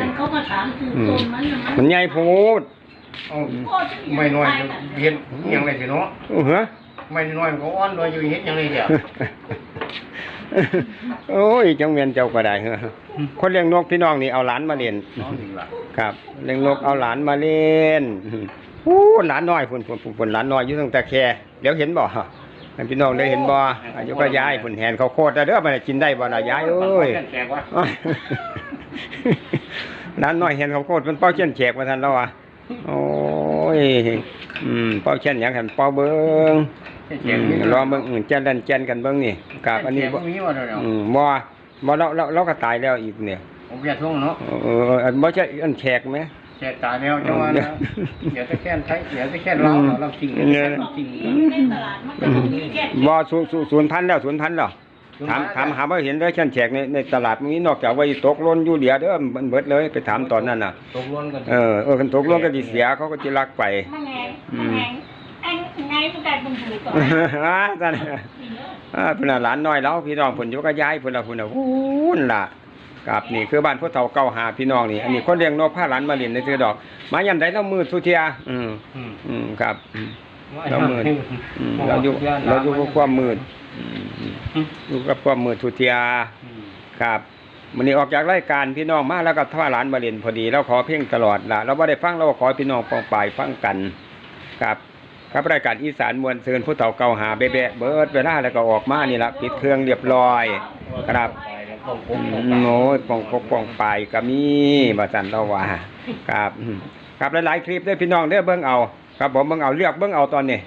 นั้นเขามาถามคือต้นมันน่ะมันใหญ่โพดเอาไม่น้อยจะเห็นอยังไรสิเนาะโอ้เหรอไม่น้อยมันก็อ้อนด้วยอยู่เห็นอยังไรเดียวโอ้ยจังเวียนเจ้าก็ได้เหรอคนเลี้ยงนกพี่น้องนี่เอาหลานมาเลี้ยงน้องถึงละครับเลี้ยงนกเอาหลานมาเล่นโอ้หลานน้อยพุ่นพุ่นพุ่นพุ่นหลานน้อยอยู่ตั้งแต่แค่เดี๋ยวเห็นบ่ให้พี่น้องได้เห็นบ่อายุก็ย้ายพุ่นแหนเขาโคตรแล้วเด้อมันกินได้บ่ล่ะย้ายเอ้ย แปลกว่าหลานน้อยเห็นเขาโคตรมันเป้าเช่นแฉกว่าท่านแล้วอะโอ้ยอืมเป้าเช่นหยังหันเป้าเบิ่งอืมรอเบิ่งอืมแจ้นเล่นแจ้นกันเบิ่งนี่กับอันนี้บ่มีว่าเนาะอืมบ่บ่เราเราเราก็ตายแล้วอีกเนี่ยผมอยากท่วงเนาะเอออันบ่ใช่อันแฉกไหมแช่ตายแล้วจังว่านะเดี๋ยวจะแค่นไทยเดี๋ยวจะแค่นเราเราจริงจริงในตลาดมันก็ต้องมีแค่บ่ศูนย์ศูนย์ศูนย์พันแล้วศูนย์พันแล้ว ถามถามหาว่าเห็นเด้อชั้นแฉกในในตลาดมีนอกจากว่าตกหล่นอยู่เหลือเด้อมันเบิดเลยไปถามตอนนั้นน่ะ ตกลงกันเออเออคันตกหล่นก็สิเสียเขาก็สิลักไปมันไงมันไงไอ้ไงมันได้เป็นผู้ก่อนอ่าซั่นอ่าเพิ่นน่ะหลานน้อยแล้วพี่น้องเพิ่นอยู่ก็ย้ายเพิ่นน่ะเพิ่นน่ะฮู้นล่ะครับนี่คือบ้านผู้เฒ่าเก่าหาพี่น้องนี่อันนี้คนเลี้ยงนกพาหลานมาเล่นในซื้อดอกมายามใดเรามืดสุเทีย อืมอืมอืมครับอืม เรามืดอืมเราอยู่เราอยู่กับความมืดอืมอืมอยู่กับความมืดทุเทียครับมันนี้ออกจากรายการพี่น้องมาแล้วก็ท่าหลานมาเรียนพอดีเราขอเพ่งตลอดละเราไม่ได้ฟังเราก็ขอให้พี่น้องปองปายฟังกันครับครับรายการอีสานมวลเซินผู้เฒ่าเก่าหาเบะเบะเบิดเวลาแล้วก็ออกมานี่ละปิดเครื่องเรียบร้อย ครับอืมโอ้ยปองปกปองปายก็มีบาสันเราว่าครับอืมครับหลายๆคลิปได้อพี่น้องได้อเบิ่งเอา ครับผมเบิ่งเอาเลือกเบิ่งเอาตอนนี้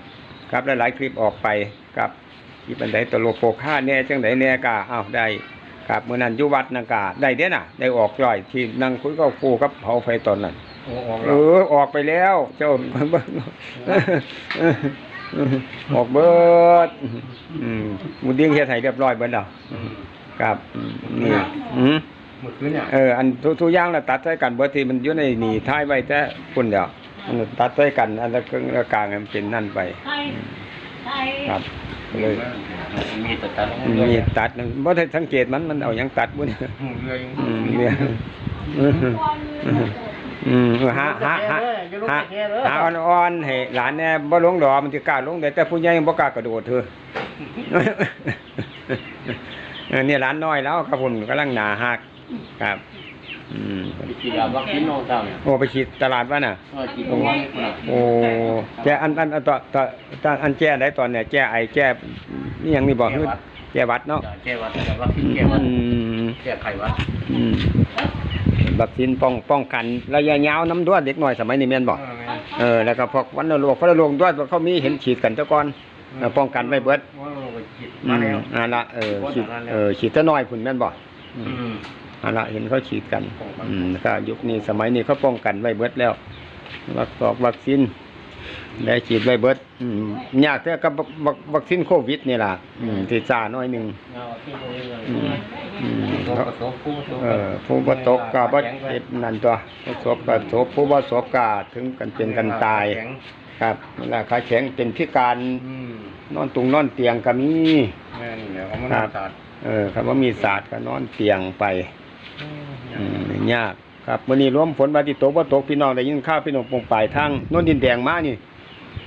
ครับหลายๆคลิปออกไปครับคลิปอันใดตลกโปกค่าแน่จังไดแน่กาอ้าวได้ครับเมื่อนั้นอยู่วัดนังกาได้เด้อน่ะ ได้ออกย่อยที่นั่งคุยกับครูกับเผาไฟตอนนั้นโอ้ออกเอแล้วอออกไปแล้วเจ้าเบิ่งออกเบิดอืมมุดเดียงเฮ็ดให้เรียบร้อยเบิดแล้วครับอืมนี่อืมหมดคืนเนี่ยเอออันทุทุกอย่างแล้วตัดใส่กันเบิดที่มันอยู่ในนี่ท้ายไว้แต่พุ่นเดียว มันตัดใส่กัน อันละครึ่งละกลางให้มันเป็นนั่นไปไทยไทยครับเลย มีแต่ตาลงมีตัดนะบ่ได้สังเกตมันมันเอาหยังตัดบุญเรือยังอืมเนี่ยอืมอืมหาหาหาหาหาอ่อนๆให้หลานแน่บ่ลงดอกมันสิกล้าลงได้แต่ผู้ใหญ่บ่กล้ากระโดดเถอะเออเนี่ยหลานน้อยแล้วครับผมกำลังหนาหักครับ อืมกีฬาวัคซีนน้องเจ้าเนี่ยโอ้ไปฉีดตลาดวะน่ะก็กีตรงนี้นะโอ้แกอันอันอันต่อต่อต่ออันแจ้ได้ตอนเนี่ยแจ้ไอแจ้นี่ยังนี่บอกคือแจ้วัดเนาะแก้วัดวัคซีนแก้วัดอืมแก้ไขวัดอืมวัคซีนป้องป้องกันระยะยาวน้ำด้วนเด็กน้อยสมัยนี้แม่นบอกเออแล้วก็พวกวันโรคฟันโรคด้วยเขามีเห็นฉีดกันเจ้าก่อนเออป้องกันไว้เบิดว่าเราไปจิตอืมามแล้วอันละเออฉีดเออฉีดแต่น้อยพุ่นแม่นบอก อืม อันละเห็นเขาฉีดกัน อืมก็ยุคนี้สมัยนี้เขาป้องกันไว้เบิดแล้ววัคซอกวัคซีนได้ฉีดไว้เบิดอืมยากแต่กับวัควัคซีนโควิดนี่ล่ะอืมที่จ้าน้อยหนึงเอาที่ตรงนี้เลยอืมอืมผู้ประสบผู้ประสบเออผู้บ่ตกก็บ่เฮ็ดนั่นตัวผู้สบก็สบผู้บ่สบก็ถึงกันเป็นกันตาย ครับเวลาขาแข็งเป็นพิการอืมนอนตุงนอนเตียงก็มีแม่นี่แหละเขามันครับศาสตร์เออครับว่ามีศาสตร์ก็นอนเตียงไป อืมยาก ครับมื้อนี้รวมฝนว่าสิตกบ่ตกพี่น้องได้ยินข่าวพี่น้องปงปลายทางโน่นดินแดงมานี่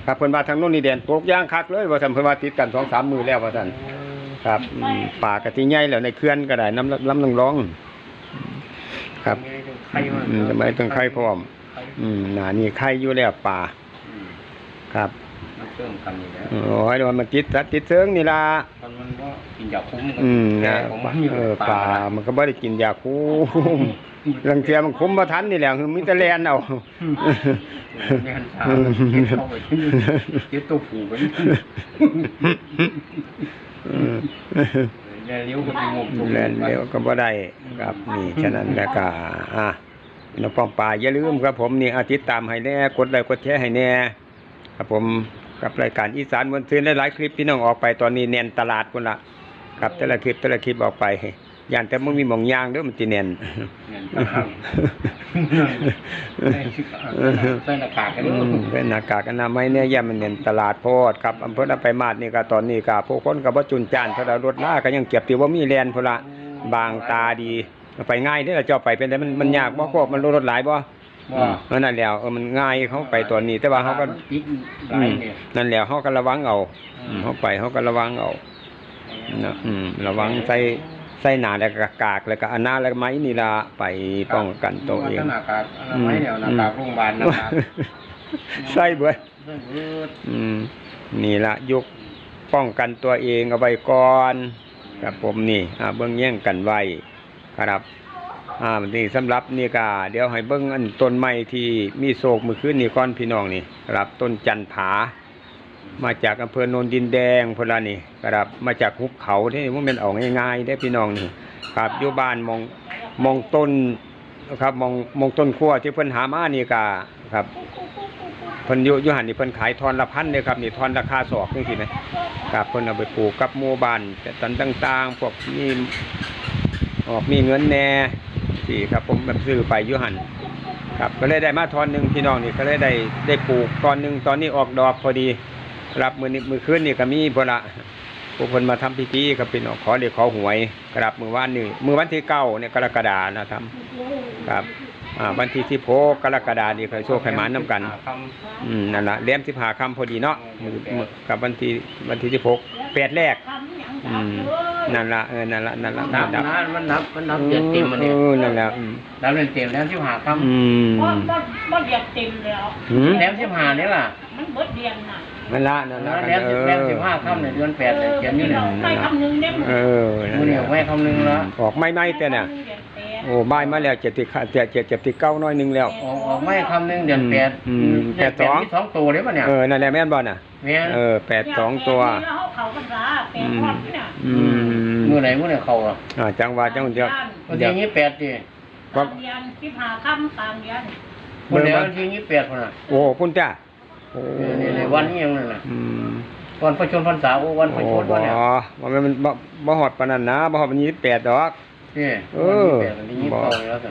ครับเพิ่นว่าทางโน่นดินแดงตกอย่างคักเลยว่าซั่นเพิ่นว่าติดกัน2-3มื้อแล้วว่าซั่นครับอืมป่ากะที่ใหญ่แล้วในเขื่อนก็ได้น้ำลำนองร้อง ครับใครมาอืมทำไมต้องไข่พร้อม อืมหนานี่ไข่อยู่แล้วป่าอืมครับ มันเชื่อมกันอยู่แล้ว โอ้ยเดี๋ยวมันติดสัตว์ติดเชิงนี่ล่ะมันมัน ก็กินยาคุ้มกันอืมแก่นะของมันอยู่เออป่ามันก็บ่ได้กินยาคุมลังเทียมันคุมบ่ทันนี่แหละคือมีแต่แลนเอาเนี่ยหันชาเก็บเข้าไปที่เก็บตัวผูไปนี่อืมแลเลี้ยวก็ไปงมตัวแลนเร็วก็บ่ได้ครับนี่ฉะนั้นแล้วก็อะน้องปองป่าอย่าลืมครับผมนี่อาติดตามให้แน่กดไลค์กดแชร์ให้แน่ครับผมกับรายการอีสานวันซืนหลายๆคลิปพี่น้องออกไปตอนนี้แน่นตลาดพุ่นละ ครับแต่ละคลิปแต่ละคลิปออกไปย่านแต่มึงมีหมองยางเด้อมันสิแน่นเนี่ยนะครับใส่หน้ากากกันอืด้วยมเป็นหน้ากากอนามัยเนี่ยย่ามันเน้นตลาดโพดครับอำเภอนาไปมาดนี่ก็ตอนนี้ก็ผู้คนก็บ่จุนจานเพราะว่ารถลาก็ยังเก็บที่ว่ามีแลนพุ่นละบางตาดีไปง่ายเด้อเจ้าไปเป็นแต่มันมันยากบ่ควบมันรถหลายบ่ว่าเออนั่นแล้วเออมันง่ายเขาไปตัวนี้ แต่ว่าเขาก็ปิดหอืลายมเนี่ยนั่นแล้วเขาก็ระวังเอาอืมเขาไปเขาก็ระวังเอา นะอืมระวังใส่ใส่หนาแล้วก็กากแล้วก็อนนาแล้วก็ไม้นี่ล่ะไปป้องกันตัวเองหน้ากากอนามัยเนี่ยหน้ากากโรงพยาบาลหน้ากากใส่เบิดเรื่องเลือดอืมนี่ละยุคป้องกันตัวเองเอาไว้ก่อนครับผมนี่อ่าเบิ้งแย่งกันไว้ครับอ่านี่สำหรับนี่ก็เดี๋ยวให้เบิ้งอันต้นไม้ที่มีโศกมือขึ้นนี่ก้อนพี่น้องนี่ครับต้นจันผา มาจากอำเภอโนนดินแดงพละนี่ครับ มาจากหุบเขาที่มันเป็นออกง่ายๆได้พี่น้องนี่ครับอยู่บ้านมองมองต้นครับมองมองต้นขั้วที่เพิ่นหามานี่ก็ครับเพิ่นอยู่อยู่หันนี่เพิ่นขายทอนละพันเลยครับนี่ทอนราคาศอกจังซี่นะครับเพิ่นเอาไปปลูกกับหมู่บ้านแต่ตันต่างๆพวกมีออกมีเงินแน่สิครับ ผมแบบซื้อไปอยู่หันครับก็เลยได้มาทอนหนึ่งพี่น้องนี่ก็เลยได้ได้ปลูกตอนหนึ่งตอนนี้ออกดอกพอดี รับมื้อนี้มื้อคืนนี่ก็มีพุ่นละผู้เพิ่นมาทำพิธีกับพี่น้องขอเรียกขอหวยครับมื้อวานนี่มื้อวันที่เก้าเนี่ยกรกฎานะทำครับอ่าวันที่ที่โพกรกฎานี่เคยโชคให้หมานํกันคอืมนั่นละเลี้ยมสิบหาคำพอดีเนาะมือมือกับวันที่วันที่สิบหกแปดแรกอืมนั่นละเออนั่นละนั่นละำนับดับนะมันนับมันนับเจ็ดเต็มมันเนี่ยเออนั่นละอืมนับเป็นเต็มแล้วที่หาคอืมบ่บ่บ่เรียกเต็มแล้วหืมำแล้วที่หานี่ล่ะมันเบิดเรียนน่ะ นั่นละนั่นละแล้วเอแล้วอสิบห้าคำเนี่ยเดือนแปดเนี่ยเขียนอยู่เนี่ยได้คำหนึงได้เออมือเนี่ยไว้คำหนึงแล้วออกไม่ไม่แต่เนี่ยโอ้ไม่มาแล้วเจ็ดติเจ็ดเจ็ดเจ็ดติเก้าน้อยหนึงแล้ว ออกออกไว้คำหนึงเดือนแปดอืมเดือนแปดสอง มีสองตัวเลยป่ะเนี่ยเออนั่นแหละแม่นบอลน่ะ แม่นเออแปดสองตัวแล้วเขาเขาภาษาแปลอืมความที่น่ะอืมมือไหนมือไหนเขาอะอ่าจังหวะจังเดียววันเดี๋ยวที่ยี่แปดดิตามเรียนสิบห้าคำตามเรียนวันเดียววันที่ยี่แปดคนน่ะโอ้คุณจ้า โอ้นี่นี่วันนี้ยังนั่นน่ะอืมวันพระชนพรรษาโอ้วันพระชนบ่วันเนี่ยบ่แม่นมันบ่บ่ฮอดปานนั้นนะบ่ฮอดปานนี้8ดอก นี่เอวันอที่แปดวันที่ยี่สิบบ่เก้าแล้วสิ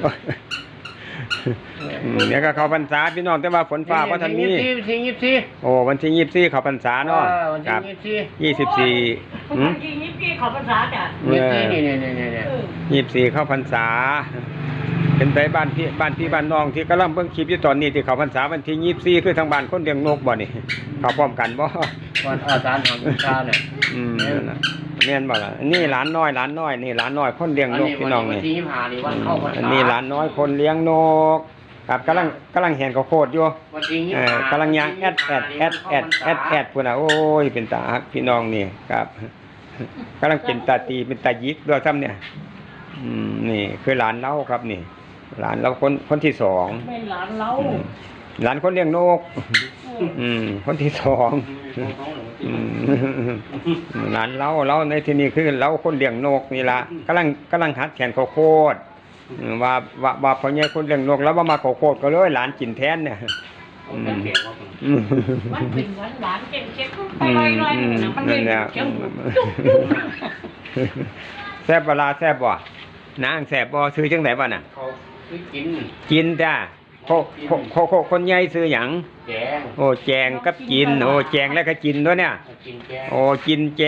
อืมเดี๋ยวก็เข้าพรรษาพี่น้องแต่ว่าฝนฟ้าบ่ทันมี ยี่สิบสี่ยี่สิบสี่โอ้วันที่24เข้าพรรษาเนาะอ่วันคที่รับยี่สิบสี่24คนหืมที่นี้พี่เขาภาษาจ้ะยี่สิบสี่นี่นี่นี่นี่นี่เออ24เข้าพรรษา เป็นไปบ้านพี่บ้านพี่บ้านน้องที่กำลังเบิ่งคลิปอยู่ตอนนี้ที่เข้าพรรษาวันที่24คือทางบ้านคนเลี้ยงนกบ่นี่เข้าพร้อมกันบ่วันอาสาฬหาบูชาเนี่ยอืมนั่นน่ะแม่นบ่ล่ะนี่หลานน้อยหลานน้อยนี่หลานน้อยคนเลี้ยงนกพี่น้องวันนี่ที่ยี่สิบห้านี่วันเข้าพรรษาอันนี้หลานน้อยคนเลี้ยงนกครับกำลังกำลังเห็นเขาวโคตรอยู่วันที่ยี่เอสิบอห้ากำลังยางแอดแอดแอดแอดแอดแอดพุ่นน่ะโอ้ยเป็นตาฮักพี่น้องนี่ครับกำลังเป็นตาตีเป็นตายิกด้วยซ้ำเนี่ย อืมนี่คือหลานเล่าครับนี่ หลานเราคนคนที่สองเป็นหลานเราอืมหลานคนเลี้ยงนก อืม คนที่สองอืมหลานเราเราในที่นี้คือเราคนเลี้ยงนกนี่ละกำลังกำลังหัดแขนข้าวโพดอืมว่าว่าว่าพ่อใหญ่คนเลี้ยงนกแล้วว่ามาข้าวโพดก็เลยหลานกินแทนเนี่ย อืมอืมมันเป็นหวานหวานเก่งเช็คไปอืลม Mm, อยอืมๆนะมันนั่เป็นนแหละเจ้าแซ่บเวลาแซ่บบ่นางแซ่บบ่ซื้อจังไหนบ่น่ะ เขา คือกินกินจ้าโคโคโคโคคนใหญ่ซื้อหยังแกงโอ้แจงกับกิน โอ้แจงแล้วก็กินด้วยเนี่ย กินแกงโอ้กินแจ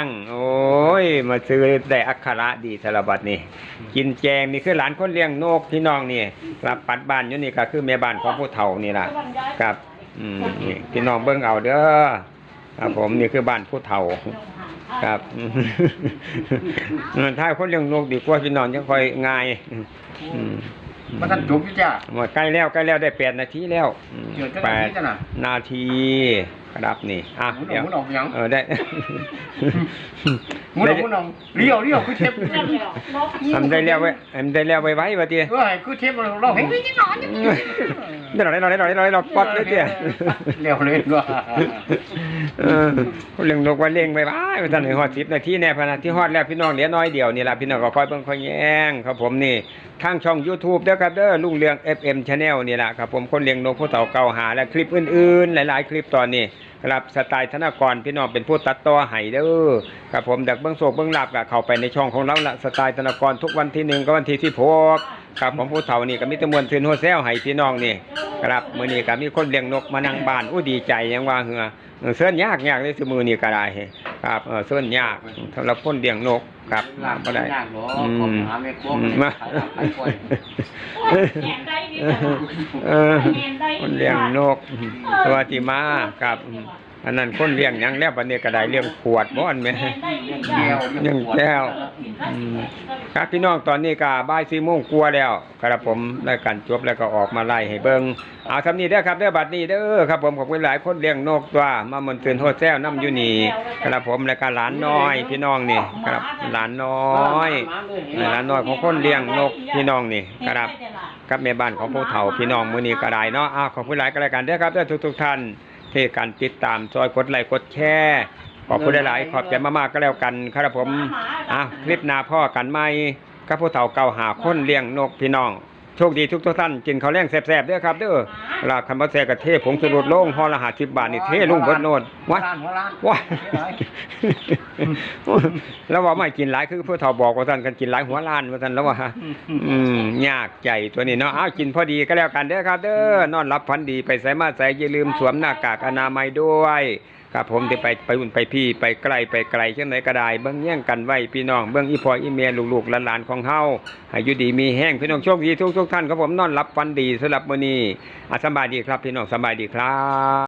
ง โอ้ยมาซื้อได้อักขระดีสารบัดนี่กินแจงนี่คือหลานคนเลี้ยงนกพี่น้องนี่รับปัดบ้านอยู่นี่ก็คือแม่บ้านของผู้เฒ่านี่ล่ะครับอืมนี่พี่น้องเบิ่งเอาเด้อครับผมนี่คือบ้านผู้เฒ่า ครับอืมถ้าคนเลี้ยงนกดีกว่าพี่น้องยังค่อยง่ายอืม มันทันจบอยู่จ้าหมดใกล้แล้วใกล้แล้วได้แปดนาทีแล้วอืมเดี๋ยวจะแปนาดทีจะน่ะนาที ครับนี่อะหมุนอเดี๋อยกวหมุนออกยังเออได้หมุนออกหมุนออกเลี้ยวเลี้ยวคือเทปทำได้แล้วไว้ทำได้แล้วไว้ไว้บัดนี้เออคือเทปเราเห็นไม่ได้นอนได้หน่อยได้หน่อยได้หน่อยได้หน่อยเราปัดเลยเตี้ยเลี้ยวเลยว่าเออเรื่องนกว่าเลี้ยงไว้ไว้ว่าท่านให้ฮอด10นาทีแน่พะนะที่ฮอดแล้วพี่น้องเหลือน้อยเดียวนี่ล่ะพี่น้องก็คอยเบิ่งคอยแย่งครับผมนี่ทางช่อง YouTube เด้อครับเด้อลุงเรือง FM Channel นี่ล่ะครับผมคนเลี้ยงนกผู้เฒ่าเก่าหาและคลิปอื่นๆ หลายๆ คลิปตอนนี้ครับสไตล์ธนากรพี่น้องเป็นผู้ตัดต่อให้เด้อครับผมดักเบื้องโศกเบื้องลาบก็เข้าไปในช่องของเราละสไตล์ธนากรทุกวันที่หนึ่งกับวันที่ที่พกครับผมผู้เฒ่านี่ก็มีแตะมวนทืนหัวแซวให้พี่น้องนี่ครับมื้อนี้ก็มีคนเลี้ยงนกมานั่งบ้านอู้ดีใจยังว่าเหือเออเสื้อนยากยากเลยสมือนี้ก็ได้ครับเออเสื้อนยากสำหรับคนเลี้ยงนกครับลาบบ่ได้ยากหรออืผมมหา แม่ครัวอืมมามาขายลาบขายกล้วยโอ้ยแหนได้ดีแต่ว่าเออแหนได้คนเลี้ยงนกสวัสดีมาครับ อืมอันนั้นคนเลี้ยงหยังแล้วบัดนี้ก็ได้เลี้ยงขวดบ่อันแม่แหนได้ดีเลี้ยงแต่แก้วเลี้ยงแก้วอืมครับพี่น้องตอนนี้ก็บ่ายสี่โมงกลัวาแล้วครับผมรายการจบแล้วก็ออกมาไล่ให้เบิ่งเอาทำนี้เด้อครับเด้อบัดนี้เด้อครับผมขอบคุณหลายคนเลี้ยงนกตัวมามันตื่นโฮแซวน้ำอยู่นี่ครับผมแล้วก็หลานน้อยพี่น้องนี่ครับหลานน้อยหลานน้อยของคนเลี้ยงนกพี่น้องนี่ครับกับแม่บ้านของผู้เฒ่าพี่น้องมื้อนี้ก็ได้เนาะอ้าวขอบคุณหลายก็แล้วกันเด้อครับเด้อทุกๆท่าน ที่การติดตามซอยกดไลค์กดแชร์ขอบคุณหลายๆขอบใจมากๆก็แล้วกันครับผมอะคลิปหน้าพ่อกันใหม่กับผู้เฒ่าเก่าหาคนเลี้ยงนกพี่น้อง โชคดีทุกๆท่านกินข้าวแรงแซ่บๆเด้อครับเด้อเวลาคันบ่แซ่บก็เทผงสรุดลงห่อละ50บาทนี่เทลงเบิดโนดวัว้าดหัวล้านว้าแล้วว่าไม่กินหลายคือผู้เฒ่าบอกว่าท่านกันกินหลายหัวล้านว่าท่านแล้วว่าอืมยากใจตัวนี้เนาะอ้าวกินพอดีก็แล้วกันเด้อครับ เด้อนอนรับพันดีไปใส่มาใส่อย่าลืมสวมหน้ากากอนามัยด้วย ครับผมที่ไปไปอุ่นไปพี่ไปไกลไปไกลเช่นไหนก็ได้เบื้องแย่งกันไว้พี่น้องเบื้องอีพออีเมียลูกๆหลานๆของเฮาให้อยู่ดีมีแห้งพี่น้องโชคดีทุกๆท่านครับผมนอนรับฟันดีสำหรับมื้อนี้อะสำบายดีครับพี่น้องสำบายดีครับ